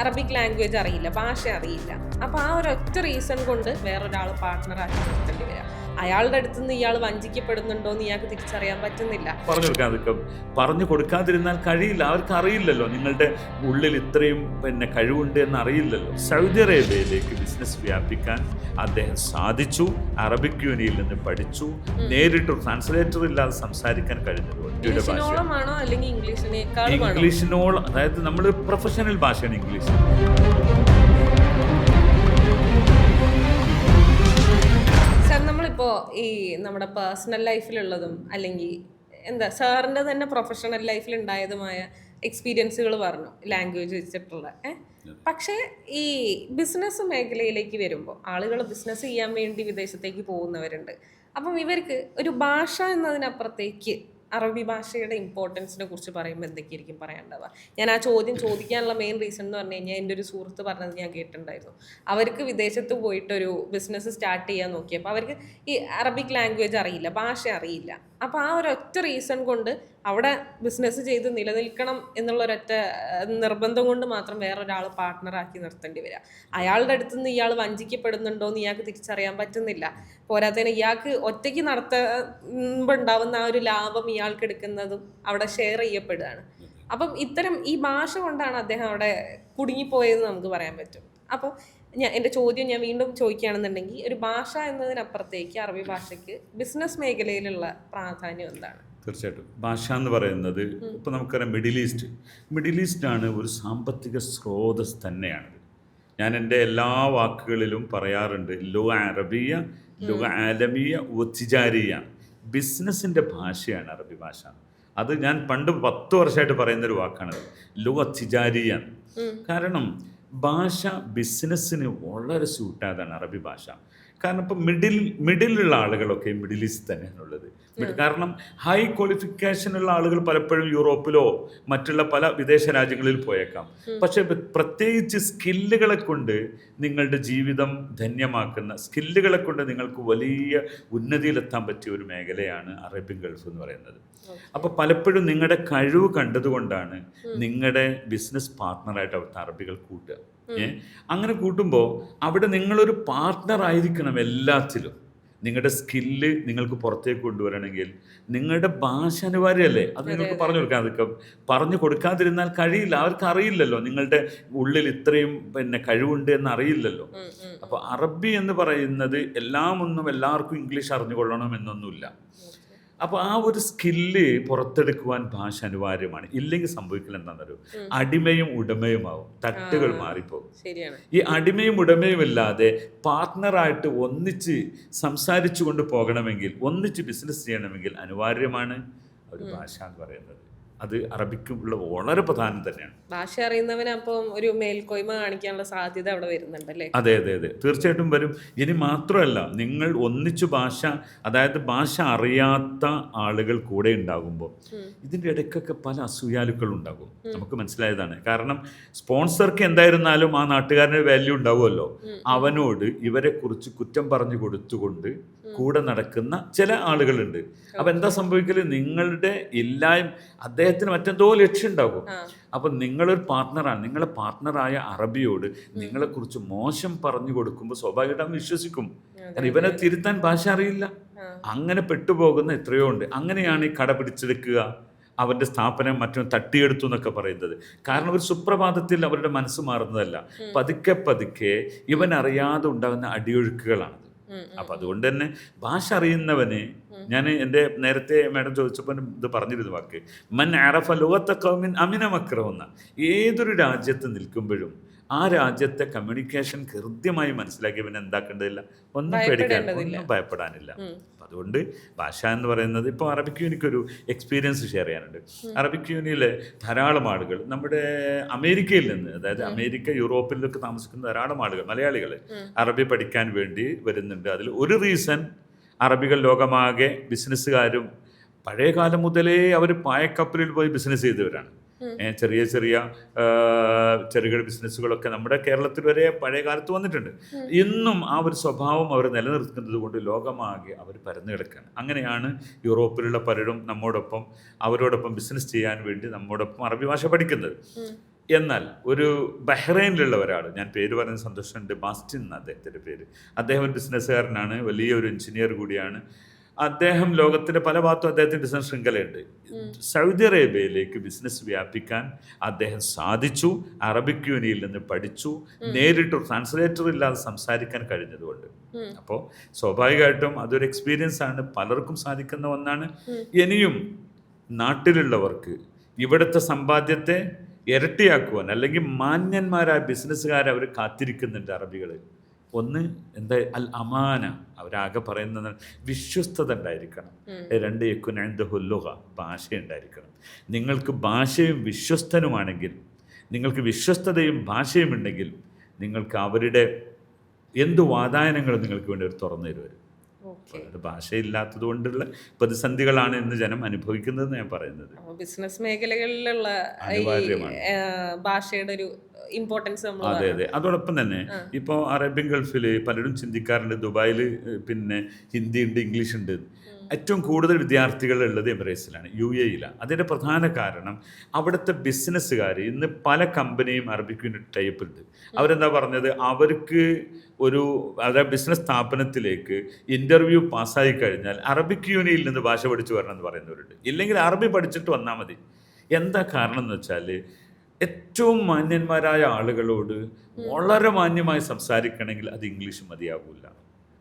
Arabic language അറിയില്ല ഭാഷ അറിയില്ല. അപ്പോൾ ആ ഒരു ഒറ്റ റീസൺ കൊണ്ട് വേറൊരാൾ പാർട്ട്ണറാക്കി നിർത്തേണ്ടി വരിക അയാളുടെ അടുത്ത് നിന്ന് ഇയാൾ വഞ്ചിക്കപ്പെടുന്നുണ്ടോ എന്ന് ഇയാൾക്ക് തിരിച്ചറിയാൻ പറ്റുന്നില്ല. പറഞ്ഞു കൊടുക്കാതൊക്കെ പറഞ്ഞു കൊടുക്കാതിരുന്നാൽ കഴിയില്ല. അവർക്ക് അറിയില്ലല്ലോ. നിങ്ങളുടെ ഉള്ളിൽ ഇത്രയും പിന്നെ കഴിവുണ്ട് എന്ന് അറിയില്ലല്ലോ. സൗദി അറേബ്യയിലേക്ക് ബിസിനസ് വ്യാപിക്കാൻ അദ്ദേഹം സാധിച്ചു. അറബിക് യൂണിയിൽ നിന്ന് പഠിച്ചു. നേരിട്ട് ട്രാൻസ്ലേറ്റർ ഇല്ലാതെ സംസാരിക്കാൻ കഴിഞ്ഞത് ഇംഗ്ലീഷിനോളം അതായത് നമ്മൾ പ്രൊഫഷണൽ ഭാഷയാണ് ഇംഗ്ലീഷ്. ഈ നമ്മുടെ പേഴ്സണൽ ലൈഫിലുള്ളതും അല്ലെങ്കിൽ എന്താ സാറിന്റെ തന്നെ പ്രൊഫഷണൽ ലൈഫിൽ ഉണ്ടായതുമായ എക്സ്പീരിയൻസുകൾ പറഞ്ഞു ലാംഗ്വേജ് വെച്ചിട്ടുള്ള. ഏ? പക്ഷേ ഈ ബിസിനസ് മേഖലയിലേക്ക് വരുമ്പോൾ ആളുകൾ ബിസിനസ് ചെയ്യാൻ വേണ്ടി വിദേശത്തേക്ക് പോകുന്നവരുണ്ട്. അപ്പം ഇവർക്ക് ഒരു ഭാഷ എന്നതിനപ്പുറത്തേക്ക് അറബി ഭാഷയുടെ ഇമ്പോർട്ടൻസിനെ കുറിച്ച് പറയുമ്പോൾ എന്തൊക്കെയായിരിക്കും പറയാനുണ്ടാവുക ഞാൻ ആ ചോദ്യം ചോദിക്കാനുള്ള മെയിൻ റീസൺ എന്ന് പറഞ്ഞു കഴിഞ്ഞാൽ എന്റെ ഒരു സുഹൃത്ത് പറഞ്ഞത് ഞാൻ കേട്ടിട്ടുണ്ടായിരുന്നു. അവർക്ക് വിദേശത്ത് പോയിട്ട് ഒരു ബിസിനസ് സ്റ്റാർട്ട് ചെയ്യാൻ നോക്കിയപ്പോൾ അവർക്ക് ഈ അറബിക് ലാംഗ്വേജ് അറിയില്ല ഭാഷ അറിയില്ല. അപ്പോൾ ആ ഒരു ഒറ്റ റീസൺ കൊണ്ട് അവിടെ ബിസിനസ് ചെയ്ത് നിലനിൽക്കണം എന്നുള്ള ഒരൊറ്റ നിർബന്ധം കൊണ്ട് മാത്രം വേറൊരാൾ പാർട്ട്ണറാക്കി നിർത്തേണ്ടി വരിക അയാളുടെ അടുത്ത് നിന്ന് ഇയാൾ വഞ്ചിക്കപ്പെടുന്നുണ്ടോ എന്ന് ഇയാൾക്ക് തിരിച്ചറിയാൻ പറ്റുന്നില്ല. പോരാത്തതിന് ഇയാൾക്ക് ഒറ്റയ്ക്ക് നടത്തുമ്പോൾ ഉണ്ടാവുന്ന ആ ഒരു ലാഭം ഇയാൾക്ക് എടുക്കുന്നതും അവിടെ ഷെയർ ചെയ്യപ്പെടുകയാണ്. അപ്പം ഇത്തരം ഈ ഭാഷ കൊണ്ടാണ് അദ്ദേഹം അവിടെ കുടുങ്ങിപ്പോയതെന്ന് നമുക്ക് പറയാൻ പറ്റും. അപ്പോൾ ഞാൻ എന്റെ ചോദ്യം ഞാൻ വീണ്ടും ചോദിക്കുകയാണെന്നുണ്ടെങ്കിൽ ഒരു ഭാഷ എന്നതിനപ്പുറത്തേക്ക് അറബി ഭാഷയ്ക്ക് ബിസിനസ് മേഖലയിലുള്ള പ്രാധാന്യം എന്താണ്? തീർച്ചയായിട്ടും. ഭാഷ എന്ന് പറയുന്നത് ഇപ്പം നമുക്കറിയാം മിഡിൽ ഈസ്റ്റ്. മിഡിൽ ഈസ്റ്റാണ് ഒരു സാമ്പത്തിക സ്രോതസ് തന്നെയാണത്. ഞാൻ എന്റെ എല്ലാ വാക്കുകളിലും പറയാറുണ്ട് ലോ അറബിയ ലോ ആലമിയ ഒത്തിജാരിയ ബിസിനസ്സിന്റെ ഭാഷയാണ് അറബി ഭാഷ. അത് ഞാൻ പണ്ട് പത്ത് വർഷമായിട്ട് പറയുന്നൊരു വാക്കാണത്. ലോ അത്തിചാരിയ കാരണം ഭാഷ ബിസിനസ്സിന് വളരെ സ്യൂട്ടായതാണ് അറബി ഭാഷ. കാരണം ഇപ്പം മിഡിൽ മിഡിലുള്ള ആളുകളൊക്കെ മിഡിൽ ഈസ്റ്റ് തന്നെയാണുള്ളത്. കാരണം ഹൈ ക്വാളിഫിക്കേഷൻ ഉള്ള ആളുകൾ പലപ്പോഴും യൂറോപ്പിലോ മറ്റുള്ള പല വിദേശ രാജ്യങ്ങളിൽ പോയേക്കാം. പക്ഷെ പ്ര- പ്രത്യേകിച്ച് സ്കില്ലുകളെ കൊണ്ട് നിങ്ങളുടെ ജീവിതം ധന്യമാക്കുന്ന സ്കില്ലുകളെ കൊണ്ട് നിങ്ങൾക്ക് വലിയ ഉന്നതിയിലെത്താൻ പറ്റിയ ഒരു മേഖലയാണ് അറേബ്യൻ ഗൾഫ് എന്ന് പറയുന്നത്. അപ്പോൾ പലപ്പോഴും നിങ്ങളുടെ കഴിവ് കണ്ടതുകൊണ്ടാണ് നിങ്ങളുടെ ബിസിനസ് പാർട്ട്ണറായിട്ട് അവിടുത്തെ അറബികൾ കൂട്ടുക. അങ്ങനെ കൂട്ടുമ്പോൾ അവിടെ നിങ്ങളൊരു പാർട്ട്ണർ ആയിരിക്കണം എല്ലാത്തിലും. നിങ്ങളുടെ സ്കില്ല് നിങ്ങൾക്ക് പുറത്തേക്ക് കൊണ്ടുവരണമെങ്കിൽ നിങ്ങളുടെ ഭാഷ അനിവാര്യമല്ലേ? അത് നിങ്ങൾക്ക് പറഞ്ഞു കൊടുക്കാൻ അതൊക്കെ പറഞ്ഞു കൊടുക്കാതിരുന്നാൽ കഴിയില്ല. അവർക്ക് അറിയില്ലല്ലോ. നിങ്ങളുടെ ഉള്ളിൽ ഇത്രയും പിന്നെ കഴിവുണ്ട് എന്ന് അറിയില്ലല്ലോ. അപ്പോൾ അറബി എന്ന് പറയുന്നത് എല്ലാം ഒന്നും എല്ലാവർക്കും ഇംഗ്ലീഷ് അറിഞ്ഞുകൊള്ളണം എന്നൊന്നുമില്ല. അപ്പോൾ ആ ഒരു സ്കില്ല് പുറത്തെടുക്കുവാൻ ഭാഷ അനിവാര്യമാണ്. ഇല്ലെങ്കിൽ സംഭവിക്കില്ല എന്താണെന്നൊരു അടിമയും ഉടമയുമാവും. തട്ടുകൾ മാറിപ്പോകും ഈ അടിമയും ഉടമയും ഇല്ലാതെ പാർട്ട്ണറായിട്ട് ഒന്നിച്ച് സംസാരിച്ചു കൊണ്ട് പോകണമെങ്കിൽ ഒന്നിച്ച് ബിസിനസ് ചെയ്യണമെങ്കിൽ അനിവാര്യമാണ്. ഒരു ഭാഷ എന്ന് പറയുന്നത്. അത് അറബിക്കുള്ള വളരെ പ്രധാനം തന്നെയാണ്. ഭാഷ അറിയുന്നവന് അപ്പം ഒരു മേൽക്കോയ്മ കാണിക്കാനുള്ള സാധ്യത അവിടെ വരുന്നുണ്ടല്ലേ? അതെ അതെ അതെ. തീർച്ചയായിട്ടും വരും. ഇനി മാത്രമല്ല നിങ്ങൾ ഒന്നിച്ചു ഭാഷ അതായത് ഭാഷ അറിയാത്ത ആളുകൾ കൂടെ ഉണ്ടാകുമ്പോൾ ഇതിന്റെ ഇടയ്ക്കൊക്കെ പല അസൂയാലുക്കൾ ഉണ്ടാകും. നമുക്ക് മനസ്സിലായതാണ്. കാരണം സ്പോൺസർക്ക് എന്തായിരുന്നാലും ആ നാട്ടുകാരന്റെ വാല്യൂ ഉണ്ടാവുമല്ലോ. അവനോട് ഇവരെ കുറിച്ച് കുറ്റം പറഞ്ഞു കൊടുത്തുകൊണ്ട് കൂടെ നടക്കുന്ന ചില ആളുകളുണ്ട്. അപ്പൊ എന്താ സംഭവിക്കൽ? നിങ്ങളുടെ ഇല്ലായ്മ അദ്ദേഹത്തിന് മറ്റെന്തോ ലക്ഷ്യം ഉണ്ടാകും. അപ്പൊ നിങ്ങളൊരു പാർട്ട്ണറാണ്. നിങ്ങളെ പാർട്ട്ണറായ അറബിയോട് നിങ്ങളെക്കുറിച്ച് മോശം പറഞ്ഞു കൊടുക്കുമ്പോൾ സ്വാഭാവികമായിട്ടും അവൻ വിശ്വസിക്കും. കാരണം ഇവനെ തിരുത്താൻ ഭാഷ അറിയില്ല. അങ്ങനെ പെട്ടുപോകുന്ന എത്രയോ ഉണ്ട്. അങ്ങനെയാണ് ഈ കട പിടിച്ചെടുക്കുക അവന്റെ സ്ഥാപനം മറ്റും തട്ടിയെടുത്തു എന്നൊക്കെ പറയുന്നത്. കാരണം ഒരു സുപ്രഭാതത്തിൽ അവരുടെ മനസ്സ് മാറുന്നതല്ല. പതുക്കെ പതുക്കെ ഇവൻ അറിയാതെ ഉണ്ടാകുന്ന അടിയൊഴുക്കുകളാണത്. അപ്പം അതുകൊണ്ട് തന്നെ ഭാഷ അറിയുന്നവന് ഞാൻ എന്റെ നേരത്തെ മാഡം ചോദിച്ചപ്പോൾ ഇത് പറഞ്ഞിരുന്നു വാക്ക്. മൻ അറഫ ലോകത്തെ കൗമിൻ അമിന മക്രമെന്ന ഏതൊരു രാജ്യത്ത് നിൽക്കുമ്പോഴും ആ രാജ്യത്തെ കമ്മ്യൂണിക്കേഷൻ കൃത്യമായി മനസ്സിലാക്കിയവൻ എന്താക്കേണ്ടതില്ല? ഒന്നും പേടിക്കാൻ ഒന്നും ഭയപ്പെടാനില്ല. അതുകൊണ്ട് ഭാഷ എന്ന് പറയുന്നത് ഇപ്പോൾ അറബിക് യൂണിക്കൊരു എക്സ്പീരിയൻസ് ഷെയർ ചെയ്യാനുണ്ട്. അറബിക് യൂണിയിലെ ധാരാളം ആളുകൾ നമ്മുടെ അമേരിക്കയിൽ നിന്ന് അതായത് അമേരിക്ക യൂറോപ്പിലൊക്കെ താമസിക്കുന്ന ധാരാളം ആളുകൾ മലയാളികൾ അറബി പഠിക്കാൻ വേണ്ടി വരുന്നുണ്ട്. അതിൽ ഒരു റീസൺ അറബികൾ ലോകമാകെ ബിസിനസ്സുകാരും പഴയ കാലം മുതലേ അവർ പായക്കപ്പലിൽ പോയി ബിസിനസ് ചെയ്തവരാണ്. ചെറിയ ചെറിയ ചെറുകിട ബിസിനസ്സുകളൊക്കെ നമ്മുടെ കേരളത്തിൽ വരെ പഴയ കാലത്ത് വന്നിട്ടുണ്ട്. ഇന്നും ആ ഒരു സ്വഭാവം അവർ നിലനിർത്തുന്നത് കൊണ്ട് ലോകമാകെ അവർ പരന്നു കിടക്കുകയാണ് അങ്ങനെയാണ് യൂറോപ്പിലുള്ള പലരും നമ്മോടൊപ്പം അവരോടൊപ്പം ബിസിനസ് ചെയ്യാൻ വേണ്ടി നമ്മോടൊപ്പം അറബി ഭാഷ പഠിക്കുന്നത്. എന്നാൽ ഒരു ബഹ്റൈനിലുള്ള ഒരാൾ ഞാൻ പേര് പറയുന്ന സന്തോഷമുണ്ട് ബാസ്റ്റിൻ എന്ന അദ്ദേഹത്തിന്റെ പേര്. അദ്ദേഹം ഒരു ബിസിനസ്സുകാരനാണ് വലിയൊരു എഞ്ചിനീയർ കൂടിയാണ്. അദ്ദേഹം ലോകത്തിന്റെ പല ഭാഗത്തും അദ്ദേഹത്തിന് ബിസിനസ് ശൃംഖലയുണ്ട്. സൗദി അറേബ്യയിലേക്ക് ബിസിനസ് വ്യാപിക്കാൻ അദ്ദേഹം സാധിച്ചു. അറബിക് യൂണിയിൽ നിന്ന് പഠിച്ചു. നേരിട്ട് ട്രാൻസ്ലേറ്റർ ഇല്ലാതെ സംസാരിക്കാൻ കഴിഞ്ഞതുകൊണ്ട്. അപ്പോൾ സ്വാഭാവികമായിട്ടും അതൊരു എക്സ്പീരിയൻസ് ആണ്. പലർക്കും സാധിക്കുന്ന ഒന്നാണ്. ഇനിയും നാട്ടിലുള്ളവർക്ക് ഇവിടുത്തെ സമ്പാദ്യത്തെ ഇരട്ടിയാക്കുവാൻ അല്ലെങ്കിൽ മാന്യന്മാരായ ബിസിനസ്സുകാരെ അവർ കാത്തിരിക്കുന്നുണ്ട് അറബികൾ ഒന്ന് എന്താ അൽ അമാന? അവരാകെ പറയുന്നത് വിശ്വസ്തത ഉണ്ടായിരിക്കണം. രണ്ട് യക്കുനുഹുല്ലുക ഭാഷ ഉണ്ടായിരിക്കണം. നിങ്ങൾക്ക് ഭാഷയും വിശ്വസ്തനുമാണെങ്കിൽ നിങ്ങൾക്ക് വിശ്വസ്തതയും ഭാഷയും ഉണ്ടെങ്കിൽ നിങ്ങൾക്ക് അവരുടെ എന്ത് വാതായനങ്ങളും നിങ്ങൾക്ക് വേണ്ടി അവർ തുറന്നു തരുവരും അത് ഭാഷയില്ലാത്തത് കൊണ്ടുള്ള പ്രതിസന്ധികളാണ് ഇന്ന് ജനം അനുഭവിക്കുന്നത് ഞാൻ പറയുന്നത്. ബിസിനസ് മേഖലകളിലുള്ള ഭാഷയുടെ ഒരു ഇമ്പോർട്ടൻസ് അതെ അതെ. അതോടൊപ്പം തന്നെ ഇപ്പോൾ അറേബ്യൻ ഗൾഫിൽ പലരും ചിന്തിക്കാറുണ്ട് ദുബായിൽ പിന്നെ ഹിന്ദി ഉണ്ട് ഇംഗ്ലീഷ് ഉണ്ട് ഏറ്റവും കൂടുതൽ വിദ്യാർത്ഥികൾ ഉള്ളത് എമിറേറ്റ്സിലാണ് യു എയിലാണ് അതിന്റെ പ്രധാന കാരണം അവിടുത്തെ ബിസിനസ്സുകാർ ഇന്ന് പല കമ്പനിയും അറബിക് യൂണിറ്റ് ടൈപ്പ് ഉണ്ട് അവരെന്താ പറഞ്ഞത്? അവർക്ക് ഒരു അതായത് ബിസിനസ് സ്ഥാപനത്തിലേക്ക് ഇന്റർവ്യൂ പാസ്സായി കഴിഞ്ഞാൽ അറബിക് യൂണിയിൽ നിന്ന് ഭാഷ പഠിച്ചു വരണം എന്ന് പറയുന്നവരുണ്ട്. ഇല്ലെങ്കിൽ അറബി പഠിച്ചിട്ട് വന്നാൽ മതി. എന്താ കാരണം എന്ന് വെച്ചാൽ ഏറ്റവും മാന്യന്മാരായ ആളുകളോട് വളരെ മാന്യമായി സംസാരിക്കണമെങ്കിൽ അത് ഇംഗ്ലീഷ് മതിയാകൂല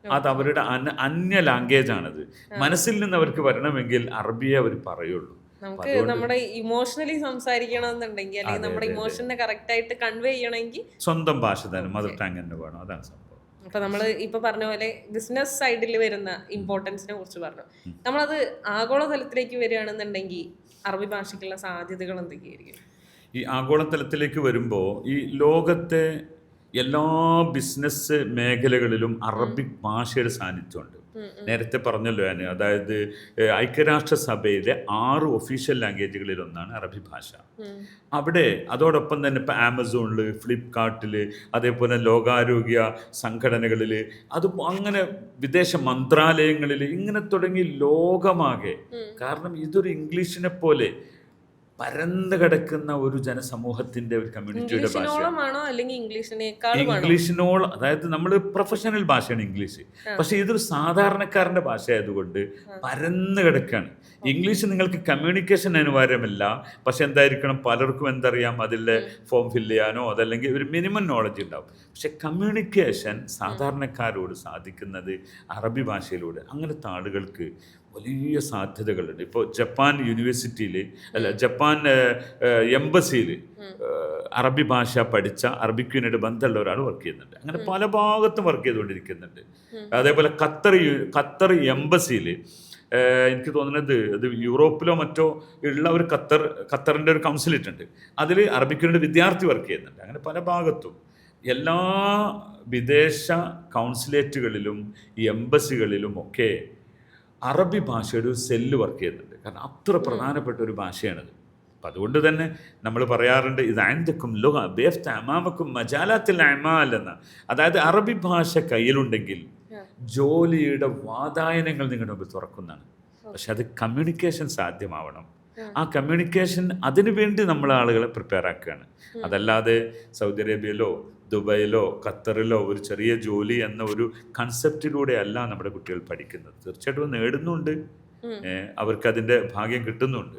അത് അവരുടെ അന അന്യ ലാംഗ്വേജ് ആണത്. മനസ്സിൽ നിന്ന് അവർക്ക് വരണമെങ്കിൽ അറബിയെ അവർ പറയുള്ളൂ. നമുക്ക് നമ്മുടെ ഇമോഷണലി സംസാരിക്കണമെന്നുണ്ടെങ്കിൽ അല്ലെങ്കിൽ നമ്മുടെ ഇമോഷനെ കറക്റ്റ് ആയിട്ട് കൺവേ ചെയ്യണമെങ്കിൽ സ്വന്തം ഭാഷ തന്നെ മദർ ടങ് തന്നെ വേണം. അതാണ് സംഭവം. അപ്പൊ നമ്മൾ ഇപ്പൊ പറഞ്ഞ പോലെ ബിസിനസ് സൈഡിൽ വരുന്ന ഇമ്പോർട്ടൻസിനെ കുറിച്ച് പറഞ്ഞു. നമ്മളത് ആഗോളതലത്തിലേക്ക് വരികയാണെന്നുണ്ടെങ്കിൽ അറബി ഭാഷയ്ക്കുള്ള സാധ്യതകൾ എന്തൊക്കെയായിരിക്കും? ഈ ആഗോളതലത്തിലേക്ക് വരുമ്പോൾ ഈ ലോകത്തെ എല്ലാ ബിസിനസ് മേഖലകളിലും അറബിക് ഭാഷയുടെ സാന്നിധ്യമുണ്ട്. നേരത്തെ പറഞ്ഞല്ലോ ഞാൻ അതായത് ഐക്യരാഷ്ട്രസഭയിലെ ആറ് ഒഫീഷ്യൽ ലാംഗ്വേജുകളിൽ ഒന്നാണ് അറബി ഭാഷ. അവിടെ അതോടൊപ്പം തന്നെ ഇപ്പം ആമസോണിൽ ഫ്ലിപ്കാർട്ടിൽ അതേപോലെ ലോകാരോഗ്യ സംഘടനകളിൽ അത് അങ്ങനെ വിദേശ മന്ത്രാലയങ്ങളിൽ ഇങ്ങനെ തുടങ്ങി ലോകമാകെ. കാരണം ഇതൊരു ഇംഗ്ലീഷിനെ പോലെ പരന്നു കിടക്കുന്ന ഒരു ജനസമൂഹത്തിന്റെ ഒരു കമ്മ്യൂണിറ്റിയുടെ ഭാഷ ഇംഗ്ലീഷിനോളം അതായത് നമ്മൾ പ്രൊഫഷണൽ ഭാഷയാണ് ഇംഗ്ലീഷ് പക്ഷെ ഇതൊരു സാധാരണക്കാരന്റെ ഭാഷയായതുകൊണ്ട് പരന്നു കിടക്കാണ്. ഇംഗ്ലീഷ് നിങ്ങൾക്ക് കമ്മ്യൂണിക്കേഷൻ അനിവാര്യമല്ല. പക്ഷെ എന്തായിരിക്കണം? പലർക്കും എന്തറിയാം? അതിലെ ഫോം ഫില്ല് ചെയ്യാനോ അതല്ലെങ്കിൽ ഒരു മിനിമം നോളജ് ഉണ്ടാവും. പക്ഷെ കമ്മ്യൂണിക്കേഷൻ സാധാരണക്കാരോട് സാധിക്കുന്നത് അറബി ഭാഷയിലൂടെ. അങ്ങനത്തെ ആളുകൾക്ക് വലിയ സാധ്യതകളുണ്ട്. ഇപ്പോൾ ജപ്പാൻ യൂണിവേഴ്സിറ്റിയിൽ അല്ല ജപ്പാൻ എംബസിയിൽ അറബി ഭാഷ പഠിച്ച അറബിക് യൂണിറ്റ് ബന്ധമുള്ള ഒരാൾ വർക്ക് ചെയ്യുന്നുണ്ട്. അങ്ങനെ പല ഭാഗത്തും വർക്ക് ചെയ്തുകൊണ്ടിരിക്കുന്നുണ്ട്. അതേപോലെ ഖത്തർ ഖത്തർ എംബസിയിൽ എനിക്ക് തോന്നുന്നത് അത് യൂറോപ്പിലോ മറ്റോ ഉള്ള ഒരു ഖത്തർ ഖത്തറിന്റെ ഒരു കൗൺസിലേറ്റ് ഉണ്ട് അതിൽ അറബിക് യൂണിറ്റ് വിദ്യാർത്ഥി വർക്ക് ചെയ്യുന്നുണ്ട്. അങ്ങനെ പല ഭാഗത്തും. എല്ലാ വിദേശ കൗൺസിലേറ്റുകളിലും എംബസികളിലും ഒക്കെ അറബി ഭാഷയുടെ ഒരു സെല്ല് വർക്ക് ചെയ്യുന്നുണ്ട്. കാരണം അത്ര പ്രധാനപ്പെട്ട ഒരു ഭാഷയാണത്. അപ്പം അതുകൊണ്ട് തന്നെ നമ്മൾ പറയാറുണ്ട് ഇത് ആൻഡക്കും ലുഹ ബേഫ്ത അമാമക്കും മജാലാത്തിൽ അമാൽ എന്ന. അതായത് അറബി ഭാഷ കയ്യിലുണ്ടെങ്കിൽ ജോലിയുടെ വാതായനങ്ങൾ നിങ്ങളുടെ മുമ്പിൽ തുറക്കുന്നതാണ്. പക്ഷെ അത് കമ്മ്യൂണിക്കേഷൻ സാധ്യമാവണം. ആ കമ്മ്യൂണിക്കേഷൻ അതിനു വേണ്ടി നമ്മൾ ആളുകളെ പ്രിപ്പയർ ആക്കുകയാണ്. അതല്ലാതെ സൗദി അറേബ്യയിലോ ദുബായിലോ ഖത്തറിലോ ഒരു ചെറിയ ജോലി എന്ന ഒരു കൺസെപ്റ്റിലൂടെ അല്ല നമ്മുടെ കുട്ടികൾ പഠിക്കുന്നത്. തീർച്ചയായിട്ടും നേടുന്നുണ്ട്. അവർക്ക് അതിന്റെ ഭാഗ്യം കിട്ടുന്നുണ്ട്.